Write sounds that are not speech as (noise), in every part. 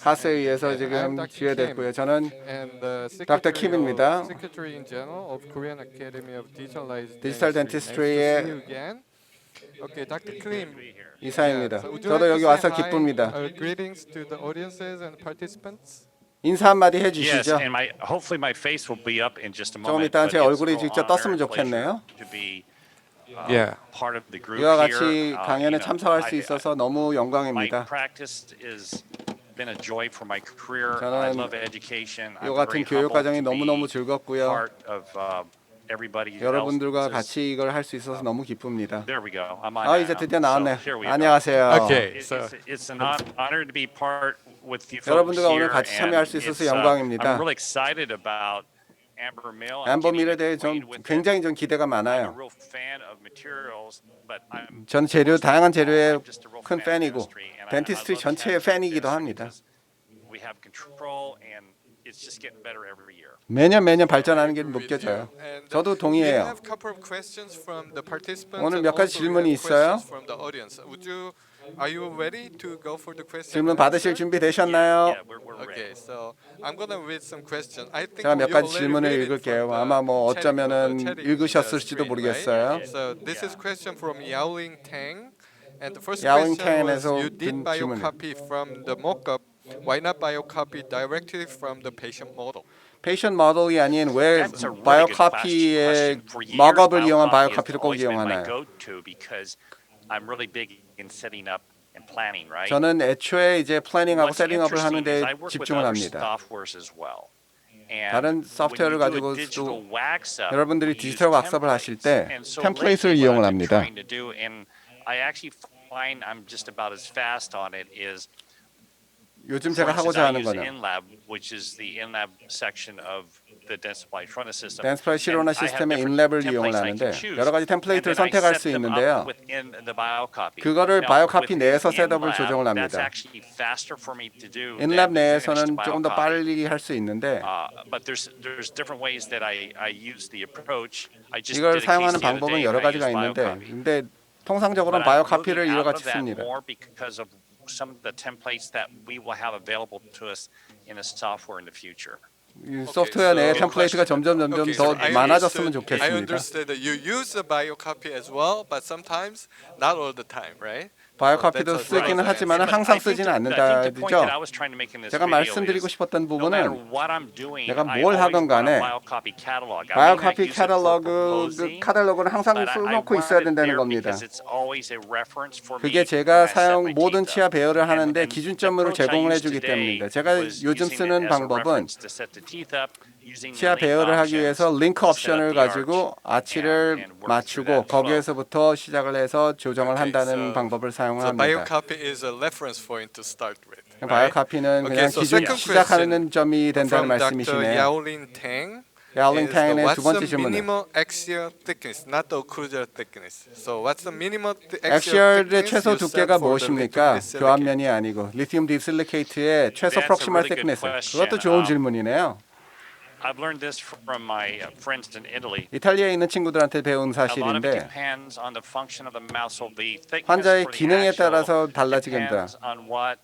하스에 의해서 지금. Kim, 저는 and the Dr. Secretary Kim입니다. of- Secretary in General of Korean Academy of Digitalized 디지털 Dentistry. 덴티스트리의. Okay, Dr. Kim. 이사입니다. 저도 여기 와서 기쁩니다. uh, greetings to the audiences and participants. 인사 한마디 Yes, 해주시죠. and my hopefully my face will be up in just a 조금 moment. 이따 제 얼굴이 직접 떴으면 좋겠네요. pleasure To be uh, Yeah. part of the group 이와 here. 같이 Uh, 강연에 참석할 수 I- 있어서 너무 영광입니다. Been a joy for my career. I 저는 love education. I'm 이 very 같은 교육 humbled 과정이 to 너무너무 be 즐겁고요. part of uh, everybody 여러분들과 else's- 같이 이걸 할 수 있어서 너무 기쁩니다. There we go. I'm on 아 now. 이제 드디어 So 나왔네요. here we go. 안녕하세요. Okay. It- So- It's, it's an hon- honor to be part with you folks 여러분들과 오늘 here, 같이 and 참여할 수 있어서 it's, uh, 영광입니다. I'm really excited about. I'm 앰버 getting 밀에 대해 좀. 굉장히 좀 기대가 I'm a 많아요. real fan of materials, but I'm 저는 재료 다양한 재료의 큰 팬이고 덴티스트리 전체의 dentistry 팬이기도 합니다. because We have control, and it's just getting better every year. 매년 매년 발전하는 게 느껴져요. uh, 저도 동의해요. have couple of questions from the participants 오늘 몇 가지 질문이 있어요. Are you ready to go for the question? 질문 받으실? 준비 되셨나요? Yeah, we're, we're Okay, ready. so I'm gonna read some questions. I think 제가 몇 you 가지 already 질문을 read it 읽을게요. from the 아마 뭐 chat- 어쩌면은 the chatting, 읽으셨을지도 uh, screen, 모르겠어요. right? So this is question from Yaoling Tang, and the first Yaoling question was Tang에서 you 든 did bio 질문이에요. copy from the mock-up. Why not bio copy directly from the patient model? 페이션 모델이 아닌 왜 That's a really 바이오 good 카피의 question. For years, makup을 이용한 바이오 biocopy has 카피를 꼭 always been my 이용하나요? go-to because I'm really big 저는 애초에 이제 플래닝하고 세팅업을 하는데 집중을 합니다. softwares as well. And 다른 소프트웨어를 가지고도 digital wax up, 여러분들이 디지털 왁스업을 하실 때 템플레이트를 이용을 합니다. trying to do, and I actually find I'm just about as fast on it, is 요즘 제가 하고자 하는 거는 댄스프라이 have 시스템의 인랩을 이용을 하는데. 여러 가지 템플레이트를 선택할 수 있는데요. 그거를 바이오 카피 with 내에서 셋업을 조정을 합니다. 인랩 내에서는 조금 더. 빨리 할 수 있는데 Uh, 이걸 a 사용하는 방법은 여러 가지가 있는데. 근데 통상적으로는 But I'm 바이오 카피를 moving out 이와 같이 of that 씁니다. some of the templates that we will have available to us in the software in the future. 이 소프트웨어 내에 템플레이트가 점점 점점 더 많아졌으면 understood- I 좋겠습니다. understood that you use the bio copy as well, but sometimes not all the time, right? 바이오카피도 쓰기는. 하지만 항상 쓰지는 않는다죠. 제가 말씀드리고 싶었던 부분은 내가 뭘 하건 간에 바이오카피 카탈로그 그 카탈로그를 항상 써놓고 있어야 된다는 겁니다. 그게 제가 사용 모든 치아. 배열을 하는데 기준점으로 제공을 해주기 때문입니다. 제가 요즘 쓰는 방법은 치아 배열을 하기 위해서 링크 옵션을 가지고 아치를 맞추고. 거기에서부터 시작을 해서 조정을 한다는 방법을 bio 사용합니다. copy is a reference point to start with. right? 바이오카피는 Okay, 그냥 so 기준 second 시작하는 점이 된다는 From Dr. 말씀이시네요. Yaolin Tang. 야올링 is the 타인의 두 what's 번째 the 질문은 minimal axial thickness, not the occlusal thickness. So what's the minimal th- axial 엑시얼의 thickness 최소 you set 두께가 for the 무엇입니까? lithium disilicate? 교환면이 아니고 리튬 디실리케이트의 최소 That's a 프록시멀 really good thickness. question. 그것도 좋은 Um, 질문이네요. I've learned this from my uh, friends in Italy. 이탈리아에 있는 친구들한테 배운 A lot of it 사실인데 depends on the function of the mouth. So the thickness 환자의 for the 기능에 따라서 달라지겠다. depends on what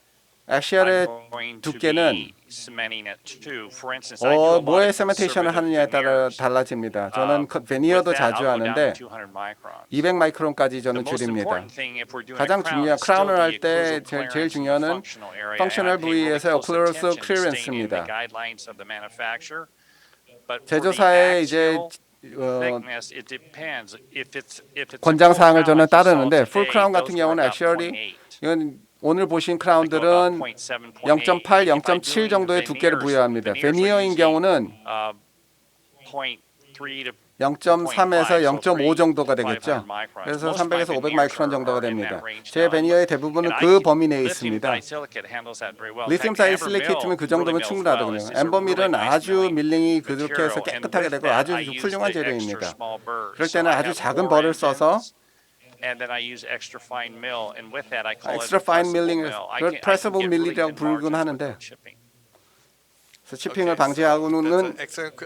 엑시얼의 I'm going to 두께는 be cementing it to. For instance, I do a 어, lot 뭐에 of 세멘테이션을 conservative 하느냐에 따라 veneers. 달라집니다. Uh, 저는 그 with 베니어도 that, 자주 I'll go down 하는데 to 200 microns. 200 마이크론까지 The 저는 most 줄입니다. important thing if we're doing a 가장 crown 중요한 is still 크라운을 the 할때 occlusal 제일, 제일 clearance 중요한 functional area, and I 펑셔널 pay really 부위에서 close occlusal attention to staying in clearance입니다. the guidelines of the manufacturer. 제조사의 이제 어, 권장 사항을 저는 따르는데 풀 크라운 같은 경우는 0.8. 이건 오늘 보신 크라운들은 0.7, 0.8, 0.8. If I'm 0.7 doing 정도의 두께를 부여합니다. 베니어인 경우는 uh, 0.3 to 0.3에서 0.5 정도가 500 되겠죠. 그래서 Most of my 300에서 500 veneers 마이크론 정도가 됩니다. 제. 베니어의 대부분은 그 범위 내에 있습니다. 리튬 Amber 그 정도면 a 엠버밀은 아주 밀링이 그렇게 해서 깨끗하게 되고 아주 훌륭한 재료입니다. 그럴 때는 아주 작은 벌을 써서 pressable get really mill이라고 good 부르곤 하는데 with shipping. 그래서 치핑을 Okay, so 방지하고는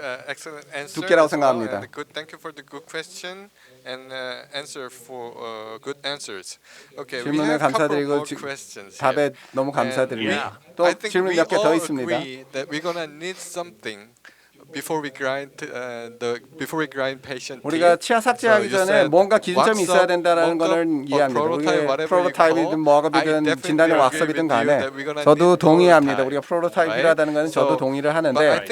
uh, 두께라고 생각합니다. and good, thank you for the good question and uh, answer for uh, good answers. Okay, we 질문에 have a couple 감사드리고 more 지- questions 답에. 너무 감사드립니다. 또 I think 질문 몇 개 더 있습니다. Before we grind uh, the before we grind patient. 우리가. 치아 삭제하기 전에 뭔가 기준점이 있어야 된다는 거는 or 이해합니다. 프로토타입이든 뭐가든 I definitely 진단의 you 간에 that we're gonna 저도 동의합니다. 우리가 프로토타입 right? 필요하다는 거는 저도 동의를 하는데.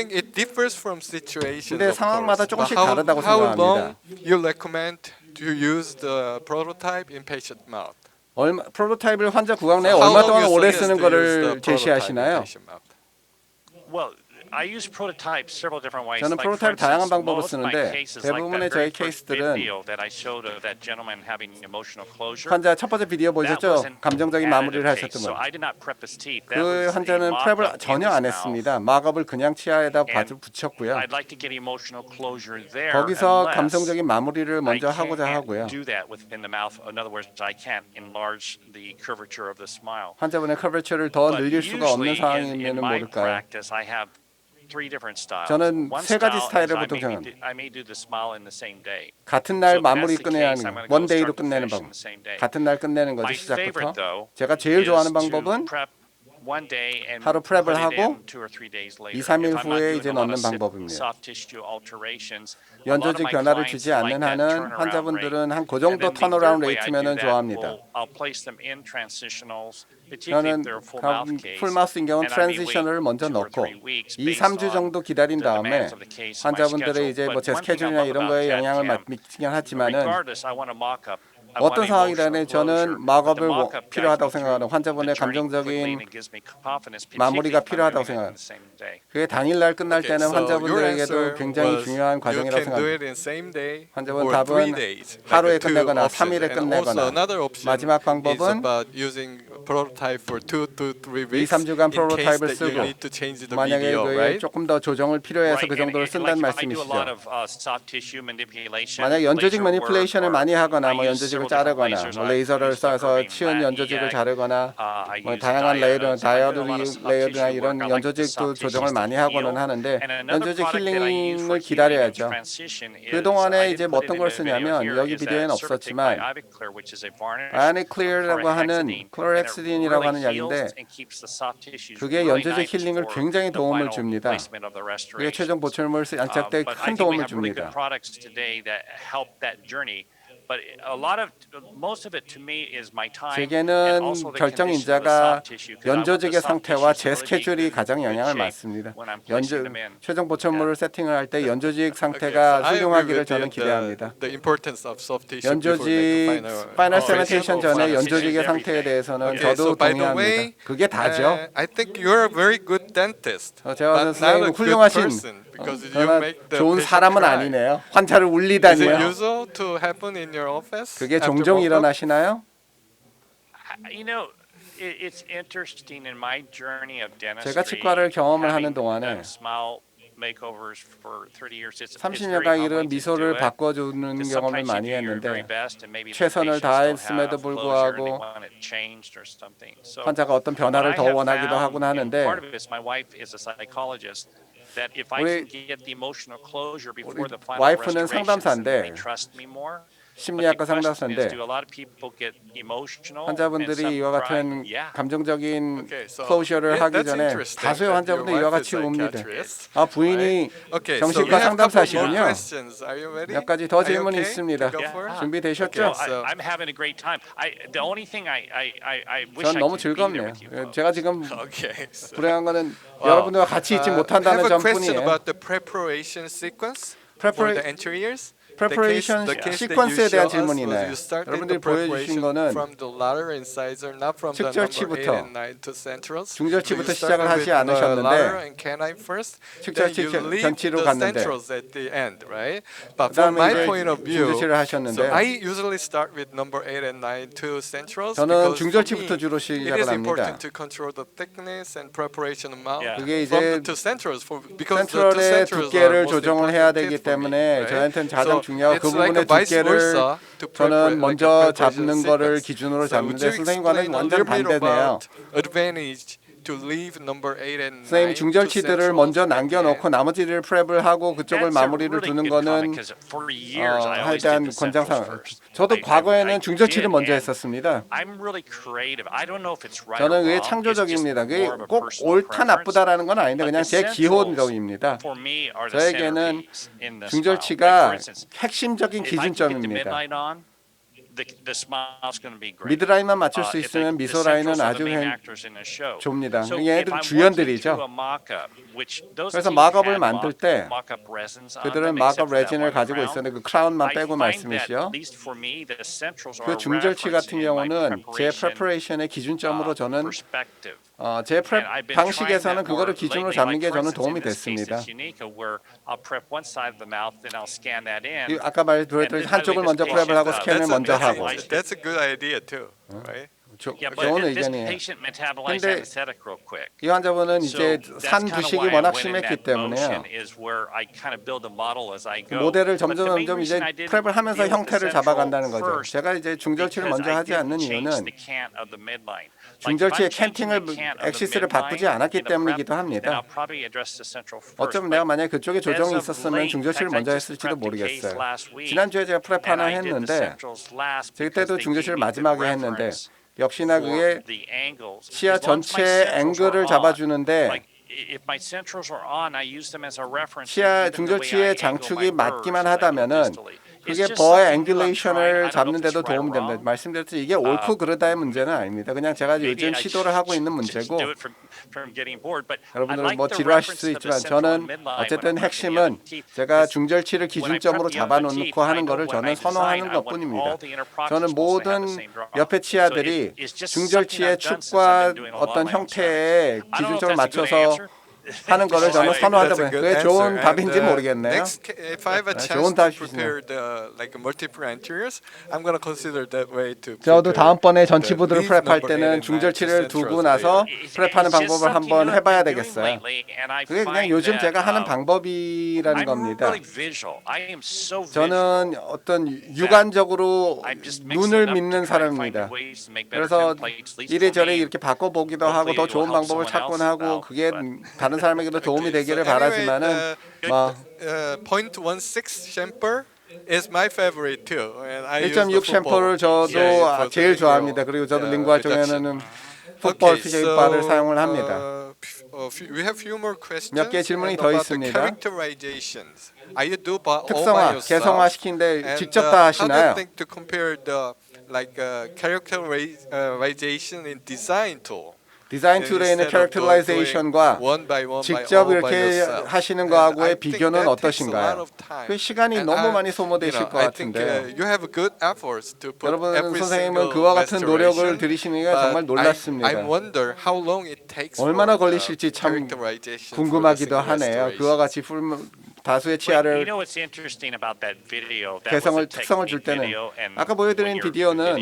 근데 상황마다. 조금씩 다르다고 생각합니다. long you recommend to use the prototype in patient mouth? 얼마 프로토타입을 환자 구강 내에 얼마 동안 오래 쓰는 in 제시하시나요? Well, 저는 프로토타입 다양한 방법을 쓰는데 대부분의 first 케이스들은. 환자 첫 번째 비디오 보셨죠? 감정적인 마무리를. 하셨던. That 그 환자는 프랩을 전혀 안. 했습니다. 마갑을 그냥 치아에다 붙였고요. 거기서 감성적인 마무리를 먼저 하고자 하고요. 환자분의 커버처를 더 늘릴 수가 없는 상황이면 모를까요? 저는 세 가지 스타일을 I 보통 may, 정합니다. do, I may do the smile in the same day. 같은 날 마무리 끝내야 하는 원데이로 끝내는 방법. 같은 날 끝내는 favorite 시작부터. though 제가 제일 좋아하는 방법은 하루 프랩을 하고 in two or three days later. 2, 3일 If I'm not 후에 이제 넣는 방법입니다. 연조직 변화를 주지 않는 한은. 환자분들은 한 그 정도 턴어라운드 레이트면은 that, 좋아합니다. 저는. 풀마우스인 may wait 트랜지션을 먼저 넣고 three weeks 2, based 3주 on 정도 기다린 다음에 환자분들의. 이제 뭐 제 스케줄이나 이런 거에 영향을 미치긴 하지만은 어떤 emotional 저는 뭐 mock-up 필요하다고 생각하는 환자분의 감정적인 마무리가 필요하다고 생각합니다. 그게 당일날 끝날 때는 환자분들에게도 굉장히 중요한 과정이라고 생각합니다. 환자분 답은 하루에 끝내거나 options. 삼일에 And 끝내거나 마지막 방법은 prototype for two to three 2, weeks 3주간 in case 프로토타입을 that you 쓰고 need to change the 만약에 video, 그에 right? 조금 더 조정을 필요해서 그 정도를 쓴다는 like if I do a lot 말씀이시죠. of, uh, soft tissue manipulation, 만약 연조직 매니플레이션을 많이 하거나 I 뭐 use 연조직을 자르거나. 뭐 I 레이저를 치은 Lat 연조직을. 자르거나 Uh, I 뭐 use 다양한 soft 레이어드나 tissue 이런 연조직도 soft 조정을 많이. 하고는 하는데 연조직 힐링을 기다려야죠. transition is- 그 동안에 I 이제 뭐 어떤 걸 쓰냐면 여기 비디오에는 없었지만 아네클리어라고 for 하는 hexidine, 클로렉 and 하는 약인데 그게 nice 힐링을 굉장히 도움을 줍니다. 그게 최종. 보철물 Uh, 때큰 도움을 줍니다. 제게는 결정 인자가 want the 연조직의 상태와 제 스케줄이 가장 영향을 받습니다. 연조. 최종 보철물을 세팅을 할 때 연조직 상태가 훌륭하기를 저는 기대합니다. 연조직 파이널 Oh, 세멘테이션. 전에 연조직의 상태에. 대해서는 저도 동의합니다. 그게 다죠. Uh, 어, 제가 good 훌륭하신 좋은 사람은. 아니네요. 환자를 울리다니요. Your office? 그게 종종? 일어나시나요? You know, it, it's interesting in my journey of dentistry. 제가 치과를 경험을 하는 동안에 done smile makeovers for 30 years. It's, it's 30년간 very 이런 humbling to do 미소를 it. 바꿔주는 Because 경험을 sometimes you 많이 do your very 했는데 best and maybe the 최선을 patients don't 다했음에도 have closure and they 불구하고 want it changed or something. So 환자가 어떤 변화를 I 더 have 원하기도 found, 하곤 and 하는데 part of it is my wife is a psychologist. That if I 우리 can get the emotional closure 우리 before the final 와이프는 restorations, 상담사인데 they trust me more. 심리학과 상담사인데 is, do a lot of people get emotional and 환자분들이 이와? 같은 Yeah. 감정적인 Okay, so 클로저를 yeah, 하기 전에 다수의 환자분들이 이와 같이 옵니다. 아 부인이 Okay, so we 정신과 상담사시군요. questions. Are you ready? 몇 가지 더 질문이 있습니다. to go Yeah. for it? 준비되셨죠? Okay. I, So- I'm having a great time. I the only thing I I I, I wish 전 너무 즐겁네요. 예. 제가 지금 불행한 거는. 여러분들과 같이 있지 uh, 못한다는 점뿐이에요. about the preparation sequence for the anteriors. Preparation 시퀀스에 대한 질문이네. 여러분들이 보여주신 거는 from the lateral incisor, not from the number 8 측절치부터 and 9 to centrals. 중절치부터 시작을 하지 않으셨는데 측절치 전치로 갔는데 그다음에 이제 중절치를 하셨는데 I usually start with number 8 and 9 to centrals 저는 중절치부터 주로 시작을 is 합니다. important to control the thickness and preparation of mouth Yeah. 그게 이제 센트럴의 두께를 조정을 해야 되기 때문에? 저한테는 가장 중요하고 그 부분의 두께를 저는 먼저 잡는 거를. 기준으로 잡는데 선생님과는 완전 반대네요. 선생님 중절치들을 먼저 남겨놓고 나머지를 프랩을 하고 그쪽을 마무리를 두는 거는 어, 하여간 권장상 저도 과거에는 중절치를 먼저 했었습니다. 저는 그게 창조적입니다. 그게 꼭 옳다 나쁘다라는 건 아닌데 그냥 제 기호입니다. 저에게는 중절치가 핵심적인 기준점입니다. 미드 라인만 맞출 수 있으면 미소 라인은 아주 행 좁니다. 그게 애들 주연들이죠. 그래서 마갑을 만들 때 그들은 마갑 레진을 가지고 있었는데 그 크라운만 빼고 말씀이시요. 그 중절치 같은 경우는 제 프레퍼레이션의 기준점으로 저는 어, 제 프랩 방식에서는 그거를 기준으로 잡는 게 저는 도움이 됐습니다. 아까 말드렸듯이 한쪽을 먼저 프랩을 하고 스캔을 먼저 하고. That's a good idea too, 어? right? 조, Yeah, but 좋은 this 의견이에요. patient metabolized 근데 anesthetic real quick. 이 환자분은 이제 So that's 산 kinda 부식이 why I 워낙 went in 심했기 that 때문에요. motion is where I kind of build a model as I go. 모델을 But the 점점 main 점점 이제 reason I didn't 프랩을 하면서 deal with the 형태를 잡아간다는 central 거죠. first 제가 이제 중절치를 because 먼저 I 하지 didn't 않는 change 이유는 the cant of the midline. Like, if I'm 중절치의 changing the 캔팅을 cant of the 엑시스를 바꾸지 midline 않았기 in a prep, 때문이기도 then I'll 합니다. probably address the central first. 어쩌면 내가 But 만약에 그쪽에 as 조정이 of 있었으면 late, 중절치를 in fact, I 먼저 just 했을지도 prepped a case 모르겠어요. last week, 지난주에 제가 프랩 and 하나 I did the 했는데 centrals last because they gave me the reference. 제가 그때도 중절치를 마지막에 했는데 역시나 그게 시야 전체의 앵글을 잡아주는데 시야 중절치의 장축이 맞기만 하다면은 그게 버의 앵글레이션을 잡는데도 도움이 됩니다. 말씀드렸듯이 이게 옳고 그르다의 문제는 아닙니다. 그냥 제가 요즘 시도를 하고 있는 문제고 여러분들은 뭐 지루하실 수 있지만 저는 어쨌든 핵심은 제가 중절치를 기준점으로 잡아놓고 하는 것을 저는 선호하는 것뿐입니다. 저는 모든 옆에 치아들이 중절치의 축과 어떤 형태에 기준점을 맞춰서 하는 거를 저는 선호하다 보니 그게 좋은 답인지 모르겠네요. 네, 좋은 답이시네요. 저도 다음번에 전치부들을 프랩할 때는 중절치를 두고 나서 프랩하는 방법을 한번 해봐야 되겠어요. 그게 그냥 요즘 제가 하는 방법이라는 겁니다. 저는 어떤 유관적으로 눈을 믿는 사람입니다. 그래서 이래저래 이렇게 바꿔보기도 하고 더 좋은 방법을 찾곤 하고 그게 다른 많은 사람에게도 도움이 되기를 바라지만은 뭐 0.16 샘플 is my favorite too. 1.6 샴푸를 저도 아, 제일 좋아합니다. 그리고 저도 링과 중에는 풋볼 피제이바를 사용을 합니다. 몇 개 질문이 더 있습니다. 특성화, 개성화 시킨데 직접 다 하시나요? Like characterization in design tool. 디자인 툴에 있는 캐릭터라이제이션과 직접 이렇게 하시는 거하고의 비교는 어떠신가요? 그 시간이 너무 많이 소모되실 것 같은데 여러분 선생님은 그와 같은 노력을 들이시는 게 정말 놀랐습니다. 얼마나 걸리실지 참 궁금하기도 하네요. 그와 같이 풀 다수의 치아를 개성을 특성을 줄 때는 아까 보여드린 비디오는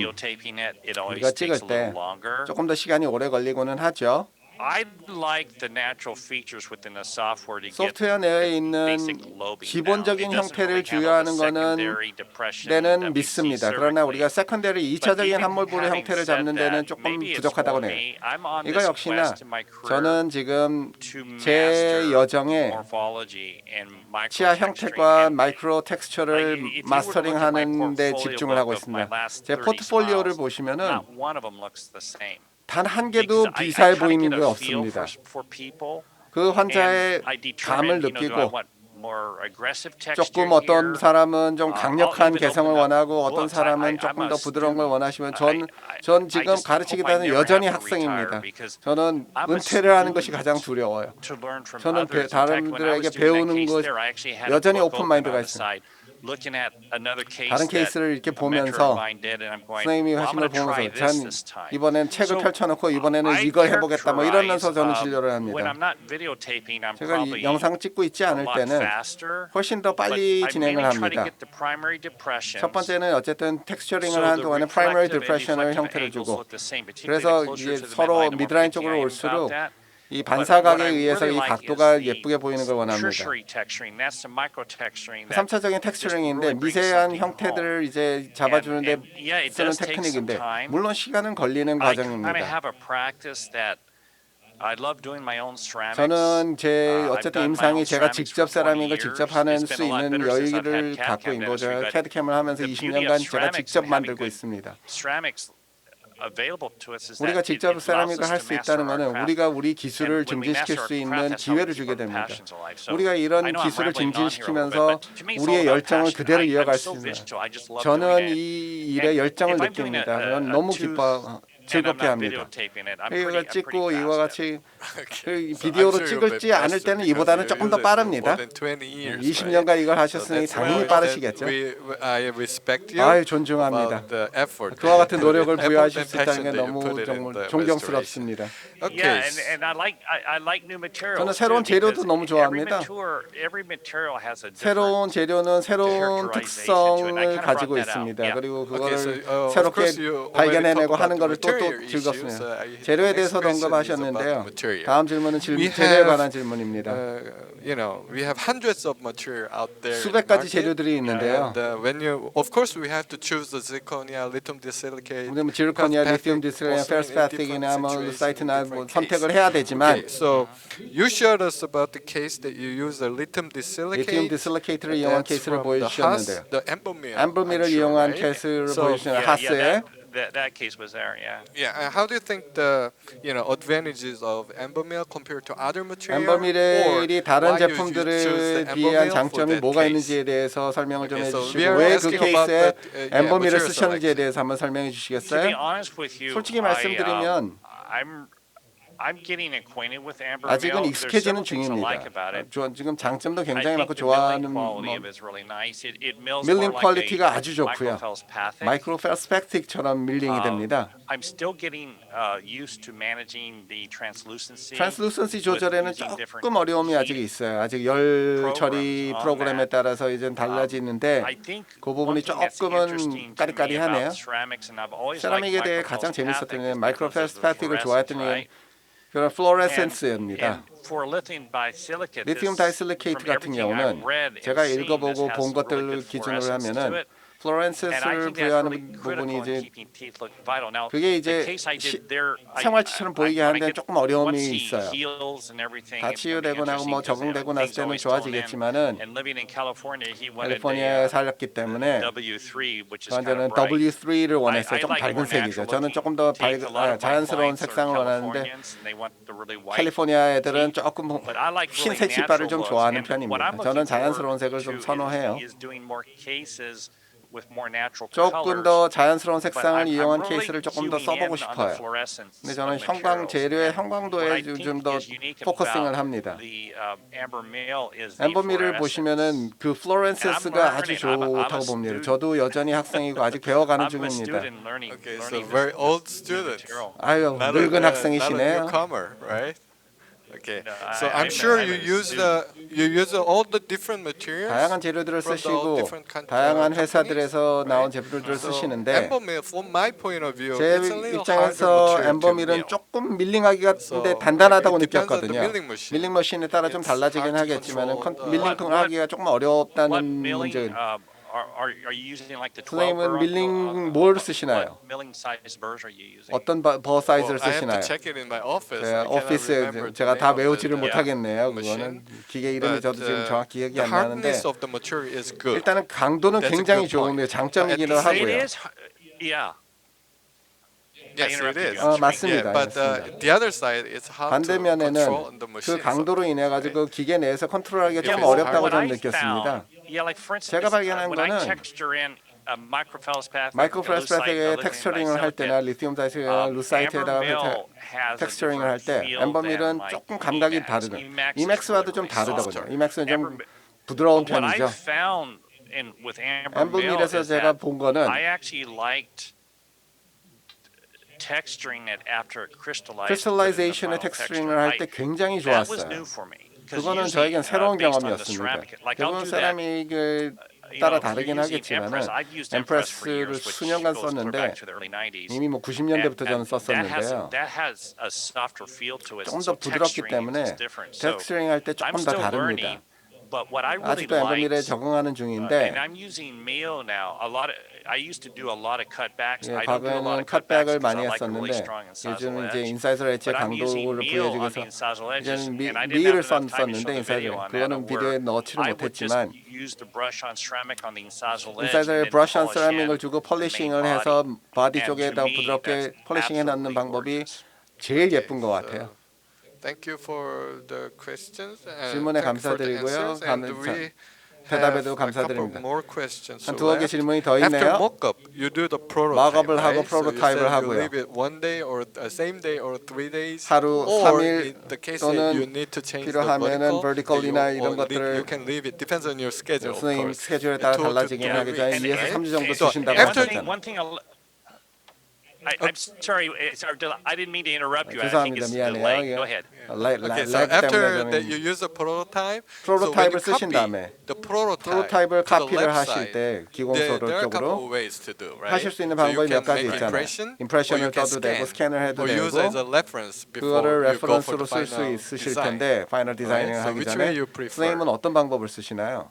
우리가 찍을 때 조금 더 시간이 오래 걸리고는 하죠. I like the natural features within the software to get 소프트웨어 내에 있는 기본적인 형태를 주요하는 거는 내는 믿습니다. 그러나 우리가 세컨데리 2차적인 함몰부의 형태를 잡는 데는 조금 부족하다고 해요. 이거 역시나 저는 지금 제 여정에 치아 형태과 마이크로 텍스처를 마스터링하는 데 집중을 하고 있습니다. 제 포트폴리오를 보시면은 단 한 개도 비살 보이는 게 없습니다. 그 환자의 감을 느끼고 조금 어떤 사람은 좀 강력한 개성을 원하고 어떤 사람은 조금 더 부드러운 걸 원하시면 전, 전 지금 가르치기보다는 여전히 학생입니다. 저는 은퇴를 하는 것이 가장 두려워요. 저는 다른들에게 배우는 것 여전히 오픈 마인드가 있어요. 다른 케이스를 이렇게 보면서 선생님이 하신 걸 보면서 전 이번엔 책을 펼쳐놓고 이번에는 이걸 해보겠다 뭐 이러면서 저는 진료를 합니다. 제가 영상 찍고 있지 않을 때는 훨씬 더 빨리 진행을 합니다. 첫 번째는 어쨌든 텍스처링을 하는 동안에 프라이머리 디프레션을 형태를 주고 그래서 이제 서로 미드라인 쪽으로 올수록 이 반사각에 의해서 이 각도가 예쁘게 보이는 걸 원합니다. 3차적인 텍스처링인데 미세한 형태들을 이제 잡아주는데 쓰는 테크닉인데 물론 시간은 걸리는 과정입니다. 저는 제 어쨌든 임상이 제가 직접 세라믹을 직접 하는 수 있는 여유를 갖고 있고 제가 캐드캠을 하면서 20년간 제가 직접 만들고 있습니다. 우리가 직접 us 할수 있다는 것은. 우리가 우리 기술을 증진시킬 수 있는 기회를 주게 됩니다. 우리가 이런 기술을 증진시키면서 우리의 열정을. 그대로 이어갈 수 있는 저는. 이 And 열정을 느낍니다. 너무 기뻐 즐겁게 not 합니다. videotaping it, I'm 이거 pretty- I'm 찍고 이와. 같이 그 비디오로 찍을지 않을 때는 이보다는 조금 더 빠릅니다. 20년간 이걸 하셨으니 당연히 빠르시겠죠. I respect you. 아유 존중합니다. about the effort. 그와 같은 노력을 부여하실 수 있다는 게 너무 정말 존경스럽습니다. Okay. Yeah, and, and I like I, I like new materials. 저는 too, 새로운 재료도 because 너무 every 좋아합니다. mature- every material has a different 새로운 재료는 새로운 특성을 가지고 있습니다. 그리고 그거를 uh, 새롭게 발견해내고 하는 the 또 또. 즐겁습니다. Uh, 재료에 about 언급하셨는데요. 다음 질문은 질, We 재료에 관한 질문입니다. Uh, you know, we have hundreds of material out there. in 수백 가지 market. 재료들이 있는데요. And, uh, when you, of course, we have to choose the zirconia, lithium disilicate. 우리는 지르코니아, 리튬 디스레이나, 페르스파틱이나 뭐 사이트나 뭐 선택을 해야 되지만 Okay, so you showed us about the case that you use the lithium disilicate. 리튬 디슬리케이트를 이용한 That's 케이스를 from the 보여주셨는데요. Haas, the ambermill. 앰블미를 I'm sure, 이용한 right? 케이스를 So, 보여주시는 Yeah, 하스의 yeah, that, that, that case was there. Yeah. Yeah, and how do you think the you know advantages of ambermill compared to other material? 앰버밀이 or 다른 why you choose 제품들에 the 비한 장점이 that 뭐가 case? 있는지에 대해서 설명을 좀 Okay, so 해주시고 we are 왜 그 asking about 케이스에 the, uh, yeah, 앰버밀을 material 쓰셨는지에 selection. 대해서 한번 설명해 To be 주시겠어요? honest with you, 솔직히 I, 말씀드리면 uh, I'm I'm getting acquainted with amber 아직은 mill. There's 익숙해지는 several things I like about 중입니다. it. 저- 지금 장점도 I 굉장히 think 많고 the 좋아하는 milling quality 뭐 of it is really nice. It, it mills 밀링 more like 퀄리티가 아주 좋고요. microfelspathic. 마이크로 페스펙틱처럼 밀링이 아, 됩니다. I'm still getting uh, used to managing the translucency. 트랜스루선시 with 조절에는 using different 조금 어려움이 아직 heat 있어요. 아직 열 처리 프로그램에. 따라서 이제 달라지는데 I think 그 one 부분이 thing that's 조금은 interesting to me 까리까리하네요. about ceramics, and I've always 세라믹에 대해 가장 재밌었던 게 of the 좋아했던 게 그런? 플로레센스입니다. 리튬 다이실리케이트 같은 경우는 제가 읽어보고 본 것들을 기준으로 하면은 플로렌스를 부여하는 부분이 이제 그게 이제 시- 생활치처럼 보이게 하는데 조금 어려움이 있어요. 다 치유되고 나고 뭐 적응되고 났을 때는. 좋아지겠지만은 캘리포니아에 uh, 살았기 때문에 W3, which is kind 저한테는 of bright. W3를 원했어요. 좀 밝은 색이죠. 저는 조금 더 밝, 아, 자연스러운 색상을 원하는데 캘리포니아 애들은 조금 흰색 치파를 natural 좀. 좋아하는 편입니다. 저는 자연스러운 색을 좀 선호해요. 조금. 더 자연스러운 색상을 이용한 케이스를 조금 더 써보고 싶어요. fluorescence 근데 저는 형광. 재료의 형광도에 think 더 포커싱을 합니다. the, uh, amber mill is the 앰버미를 fluorescence. 보시면은 그 플로렌스가 아주 좋다고 봅니다. 저도 여전히 학생이고 아직 배워가는 중입니다. 아유 늙은 uh, 학생이시네요. Right? Okay. No, So I- I'm I'm a- sure I'm you a use the you use all the different materials. 다양한 재료들을 from the 쓰시고 different 다양한 uh, 회사들에서 companies, 나온 right? 제품들을 So 쓰시는데 ambermill, from my point of view, 제 it's a little 입장에서 harder material to 엠버밀은 mill. 조금 밀링하기가 So, 근데 단단하다고 it depends on the 느꼈거든요. milling machine. 밀링 머신에 따라 좀 It's 달라지긴 hard to 하겠지만 control the- 밀링 What- what- 하기가 조금 What 어렵다는 milling? 문제. Uh, are, are, are you using like the 12 선생님은 burr? 밀링 Uh, 뭘 what- 쓰시나요? Size burrs are you using? 어떤 바, 버 사이즈를 Well, I have 쓰시나요? to check it in my office. 제 I cannot 오피스에 remember the 제가 다 name of 외우지를 the- 못하겠네요. machine. 그거는 기계 이름이 But, 저도 지금 uh, 정확히 기억이 the 안 나는데 hardness of the material is good. 일단은 강도는 That's a 굉장히 good point. 좋은데 the It 하고요. is, yeah. Yes, it interrupted is. you. 어, 맞습니다. Yeah, but uh, 맞습니다. the other side is how to 반대면에는 control the 그 machine. 강도로 인해 가지고 기계 내에서 컨트롤하기가 좀 Yeah, 어렵다고 what 좀 I 느꼈습니다. found, yeah, like for instance, 제가 발견한 uh, when I 거는 texture in 마이크로프레스파텍의 텍스처링을 할 때나 리튬 um, 루사이트에다가 텍스처링을 할 때 엠버밀은 조금 감각이 다르다. 이맥스와도 좀 다르더군요. 이맥스는 좀 부드러운 편이죠. 엠버밀에서 제가 본 거는. 크리스탈라이제이션의 텍스처링을 할 때 굉장히 좋았어요. 그거는 저에겐 uh, 새로운 경험이었습니다. that, 세라믹을 따라 다르긴 하겠지만은 엠프레스를 수년간 썼는데 back to the early 90s. 이미 뭐 And- 90년대부터 저는 썼었는데요. 조금 더 부드럽기 때문에 is different. So 텍스처링 할때 I'm 조금 더 still 다릅니다. Learning But what I really 아직도 like, 적응하는 uh, 중인데 and I'm using Mio now. A lot of I used to do a lot of cutbacks. 예, I don't do a lot 과거에는 컷백을 많이 했었는데 요즘은 이제 edge. 인사이드 엣지의 But I'm using 강도를 inside edges, 이제는 미, 미를 have enough time to 썼었는데 show the 인사이드 video on that, 그거는 비디오에 넣지를 못했지만 use the brush on ceramic on the inside edge 인사이드에 브러쉬 온 polish 세라믹을 주고 폴리싱을. 해서 바디 쪽에다 부드럽게 폴리싱해 넣는 방법이. 제일 예쁜 것 같아요. Thank you for the questions. and 질문에 thank you for the 감사드리고요. answers, and 감- we 대답에도 have a couple 감사드립니다. more questions. 한 So 두어 개 left. 질문이 더 After 있네요. mock-up, you do the prototype, 마크업을 하고 right? So you 프로토타입을 said you 하고요. leave it one day or uh, same day or three days. 하루, or 삼일 in the case 또는 that you need to change the 필요하면은 vertical, vertical이나 you, 이런 or leave- 것들을 you can leave it. Depends on your schedule. of 선생님 course. 스케줄에 따라 To- to- 달라지긴 to 하겠지만 reach- 2에서 3주 정도 So 주신다고 after- one thing, 하셨잖아요. I, I'm sorry, it's our del- I didn't mean to interrupt you. I think 죄송합니다. it's 미안해요. delayed. 예. Go ahead. 레, 레, Okay, so 렉 after 때문에 that you 저는 use a prototype, 프로토타입을 so when you 쓰신 copy 다음에 the prototype 프로토타입을 to the 카피를 left 하실 side, 때 there, 기공소를 there are a couple 쪽으로 of ways to do, right? 하실 수 있는 So you 방법이 몇 can 가지 make 있잖아요. impression, or you can 떠도 되고 scan, 스캔을 해도 or use as a 되고 reference before 그거를 you go for 레퍼런스로 the 쓸수 final 있으실 design. 텐데 파이널 디자인을 So 하기 which 전에 way you prefer? 선생님은 어떤 방법을 쓰시나요?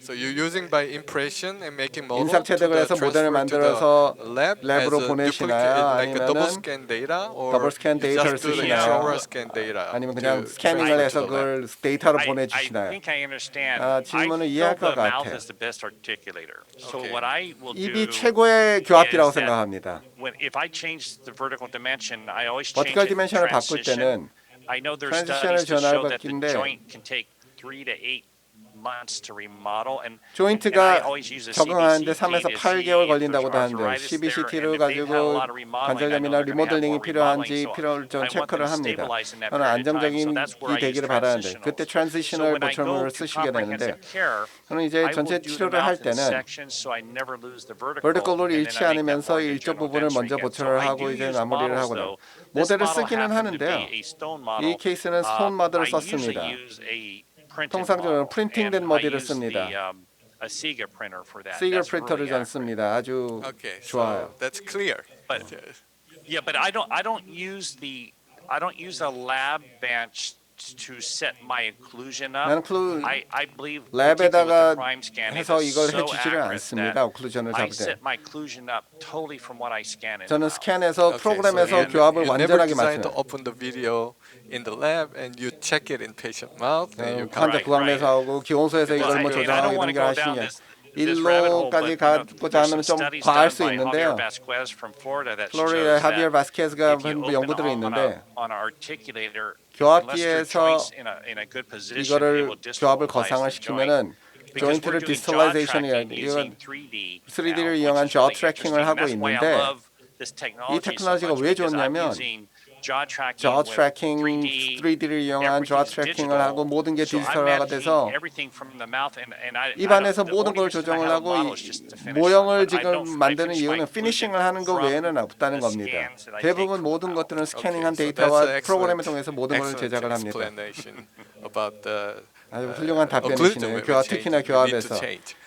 So you're using by impression and making model 인상 the 해서 모델을 만들어서 lab 랩으로 보내시나요? like a double 아니면은 scan data, or 더블 스캔 you 데이터를 just do the 쓰시나요? intraoral scan data 아니면 그냥 스캐닝을 transfer 해서 to the lab? 그걸 데이터로 I, I 보내주시나요? think I understand. 아, I 질문을 feel 이해할 것 the 같아요. is the best articulator. So Okay. what I will 입이 do 최고의 교합기라고 생각합니다. when if I change the vertical dimension, I always change 버티컬 it in 디멘션을 바꿀 transition. 때는 I know there's 트랜지션을 studies to 전환을 show that the 바뀌는데 joint can take three to eight 조인트가 적응하는데 CBCT 3에서 to 8개월 see if 걸린다고도 there's 하는데 CBCT를 가지고 관절염이나 리모델링이 필요한지 I want 체크를 합니다. 저는 안정적인 use 되기를 바라는데. 그때 트랜지셔널 to 쓰시게 되는데 저는 이제 전체 치료를 할 때는 then 잃지 않으면서 일쪽 부분을 먼저 I 하고 이제 마무리를 하고요. 모델을 쓰기는 하는데요. 이 케이스는 Uh, I usually 썼습니다. use a printed 통상적으로 model, 프린팅된 and I 모델을 use the, 씁니다. um, a Sega printer for that. 시글 That's really 프린터를 전 accurate. 씁니다. 아주 Okay, 좋아요. so that's clear. But yeah, but I don't I don't use the I don't use a lab bench to set my occlusion up. 나는 클루 I I believe 랩에다가 particularly with the prime scan, it 해서 is 이걸 so 해주지를 accurate 않습니다. that 오클루전을 I 잡을 때. set my occlusion up totally from what I scan in. 저는 the mouth. 스캔해서 Okay, 프로그램에서 so you, 교합을 you never 완전하게 decide to 맞춰요. open the video in the lab and you check it in patient mouth. and you 어, 환자 Right, 구강내에서 하고 기공소에서 이걸 뭐 Well, I- I 조정하고 don't 이런 wanna 게 go 하시는 down 게 this- this rabbit hole, 일로까지 가고자 하면 좀 과할 수 있는데요. 플로리다 하비엘 바스케스가 한 연구들이 있는데 교합기에서 이거를 교합을 거상을. 시키면은 조인트를 디스톨라이제이션이 이건 using 3D 3D를 now, 이용한 tracking을 interesting. 하고 있는데 so 테크놀로지가 왜 좋냐면 jaw tracking jaw with tracking, 3D 3D를 이용한 jaw digital. 하고 모든 게 디지털화가 돼서 everything from the mouth and, and I, 입안에서 모든 걸 조정을 하고 모형을 지금 만드는 이유는 피니싱을 하는 거 from 외에는 없다는 겁니다. 대부분 모든 것들은 스캐닝한 데이터와 프로그램을 통해서 모든 걸 excellent 제작을 합니다. explanation about the 아주 훌륭한 답변이시네요. 교합 특히나 교합에서.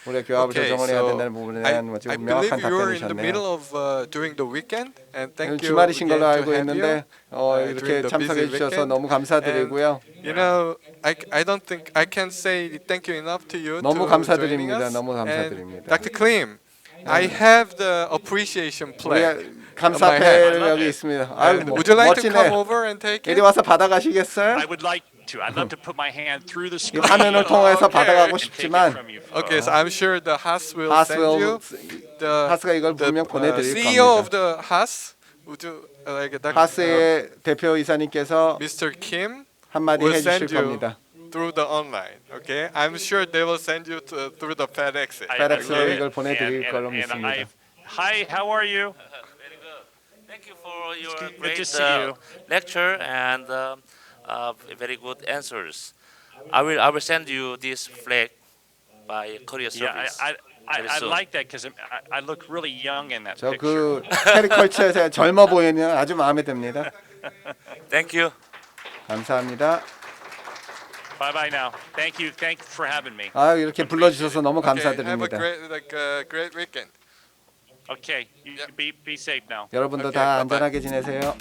우리가 교합을 Okay, 조정을 해야 된다는 부분에 I, 대한 아주 명확한 답변이셨네요. middle of uh, during the weekend, and thank you 주말이신 걸로 알고 있는데 you. 어, uh, 이렇게 참석해 busy 주셔서. 너무 감사드리고요. You know, I, I don't think I can say thank you enough to you. 너무 감사드립니다. 너무 감사드립니다. Dr. Klim, I have the appreciation plaque. 감사패를 여기. 있습니다. 아유, 뭐, would you like to come 멋지네. over and take 이리 it? 와서 받아가시겠어요? I would like to. I'd love to put my hand through the 이 screen 화면을 통해서. 받아가고 싶지만. Okay, so I'm sure the Haas will send you. The, 하스가 이걸 분명 uh, 보내드릴 CEO of 겁니다. the Haas, would you uh, like Dr. 하스의 대표 이사님께서 Mr. Kim 한마디 will 해주실 send you 겁니다. through the online. Okay, I'm sure they will send you to, through the FedEx. I- I FedEx로 love it. 이걸 보내드릴 And- 걸로 and- and 믿습니다. I've- Hi, how are you? (laughs) Very good. Thank you for your good- good great to see uh, you. lecture and uh, uh, very good answers. I will I will send you this flag by courier Yeah, I, service. I, I, soon. like that because I, I look really young in that 저 picture. 그 캐리컬처에서 젊어 보이는 아주 마음에 듭니다. Thank you. 감사합니다. Bye bye now. Thank you. Thank you for having me. 아 이렇게 불러주셔서 너무 Okay, have a 감사드립니다. great like uh, great weekend. Okay, you Yep. be be safe now. 여러분도 Okay, 다 bye-bye. 안전하게 지내세요.